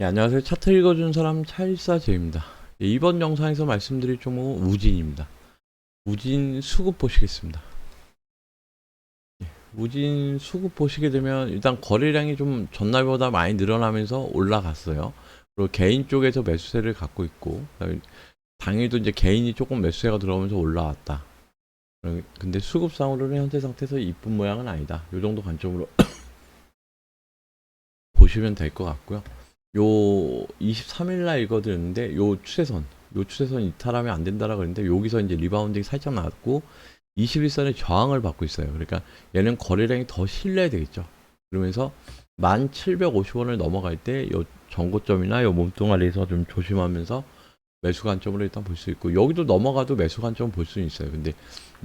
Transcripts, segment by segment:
네, 안녕하세요. 차트 읽어준 사람 차일사제입니다. 네, 이번 영상에서 말씀드릴 종목은 우진입니다. 우진 수급 보시겠습니다. 네, 우진 수급 보시게 되면 일단 거래량이 좀 전날보다 많이 늘어나면서 올라갔어요. 그리고 개인 쪽에서 매수세를 갖고 있고 당일도 이제 개인이 조금 매수세가 들어오면서 올라왔다. 어, 근데 수급상으로는 현재 상태에서 이쁜 모양은 아니다. 이 정도 관점으로 보시면 될 것 같고요. 요 23일 날 읽어드렸는데 요 추세선 요 추세선 이탈하면 안 된다라 그랬는데 여기서 이제 리바운딩 살짝 나왔고 21선의 저항을 받고 있어요. 그러니까 얘는 거래량이 더 실려야 되겠죠. 그러면서 1750원을 넘어갈 때 요 전고점이나 요 몸뚱아리에서 좀 조심하면서 매수 관점으로 일단 볼 수 있고 여기도 넘어가도 매수 관점을 볼 수는 있어요. 근데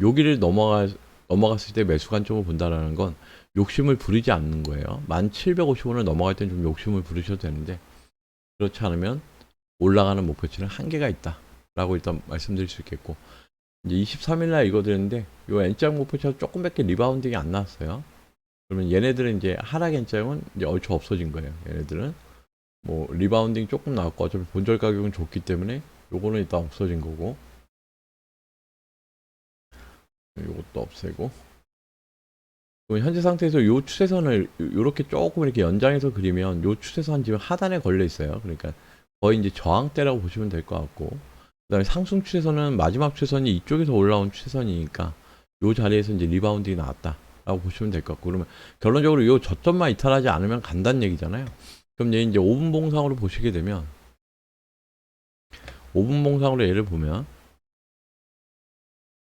여기를 넘어가 넘어갔을 때 매수 관점을 본다라는 건 욕심을 부리지 않는 거예요. 1750원을 넘어갈 땐좀 욕심을 부르셔도 되는데 그렇지 않으면 올라가는 목표치는 한계가 있다. 라고 일단 말씀드릴 수 있겠고 이제 23일 날 이거 드렸는데 요 N장 목표치가 조금밖에 리바운딩이 안 나왔어요. 그러면 얘네들은 이제 하락 N장은 이제 얼추 없어진 거예요. 얘네들은 뭐 리바운딩 조금 나왔고 어차피 본절 가격은 좋기 때문에 요거는 일단 없어진 거고 요것도 없애고 현재 상태에서 요 추세선을 이렇게 조금 이렇게 연장해서 그리면 요 추세선 지금 하단에 걸려 있어요. 그러니까 거의 이제 저항대라고 보시면 될 것 같고 그다음에 상승 추세선은 마지막 추세선이 이쪽에서 올라온 추세선이니까 요 자리에서 이제 리바운딩이 나왔다라고 보시면 될 것 같고 그러면 결론적으로 요 저점만 이탈하지 않으면 간다는 얘기잖아요. 그럼 얘 이제 5분 봉상으로 보시게 되면 5분 봉상으로 얘를 보면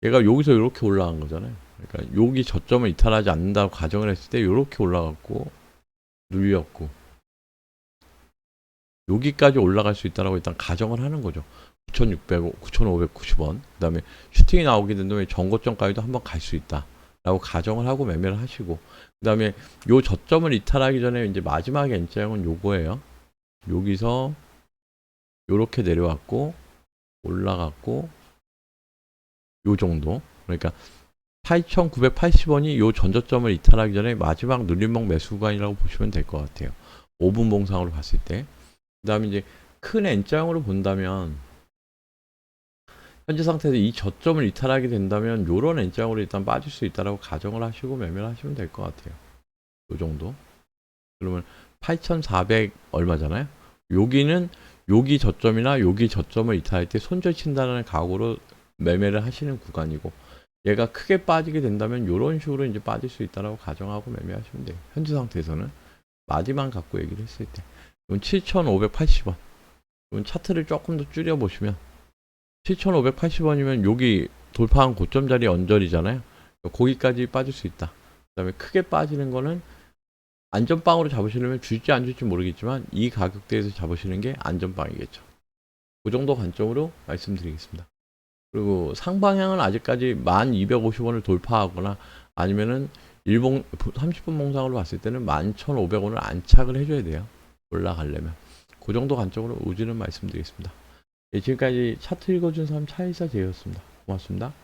얘가 여기서 이렇게 올라간 거잖아요. 그러니까 여기 저점을 이탈하지 않는다고 가정을 했을 때 이렇게 올라갔고 눌렸고 여기까지 올라갈 수 있다라고 일단 가정을 하는 거죠. 9,600, 9,590원. 그 다음에 슈팅이 나오게 된다면 전고점까지도 한번 갈 수 있다 라고 가정을 하고 매매를 하시고 그 다음에 요 저점을 이탈하기 전에 이제 마지막 N자형은 요거예요. 여기서 요렇게 내려왔고 올라갔고 요 정도. 그러니까 8,980원이 요 전저점을 이탈하기 전에 마지막 눌림목 매수 구간이라고 보시면 될 것 같아요. 5분 봉상으로 봤을 때. 그 다음에 이제 큰 N자형으로 본다면 현재 상태에서 이 저점을 이탈하게 된다면 요런 N자형으로 일단 빠질 수 있다라고 가정을 하시고 매매를 하시면 될 것 같아요. 요 정도. 그러면 8,400 얼마잖아요. 여기는 여기 저점이나 여기 저점을 이탈할 때 손절 친다는 각오로 매매를 하시는 구간이고 얘가 크게 빠지게 된다면 이런 식으로 이제 빠질 수 있다라고 가정하고 매매하시면 돼요. 현재 상태에서는 마디만 갖고 얘기를 했을 때 이건 7,580원. 이건 차트를 조금 더 줄여 보시면 7,580원이면 여기 돌파한 고점 자리 언저리잖아요. 거기까지 빠질 수 있다. 그다음에 크게 빠지는 거는 안전빵으로 잡으시려면 줄지 안 줄지 모르겠지만 이 가격대에서 잡으시는 게 안전빵이겠죠. 그 정도 관점으로 말씀드리겠습니다. 그리고 상방향은 아직까지 1250원을 돌파하거나 아니면은 일봉 30분 봉상으로 봤을 때는 11,500원을 안착을 해줘야 돼요. 올라가려면. 그 정도 관점으로 우지는 말씀드리겠습니다. 예, 지금까지 차트 읽어준 사람 차이사 제였습니다. 고맙습니다.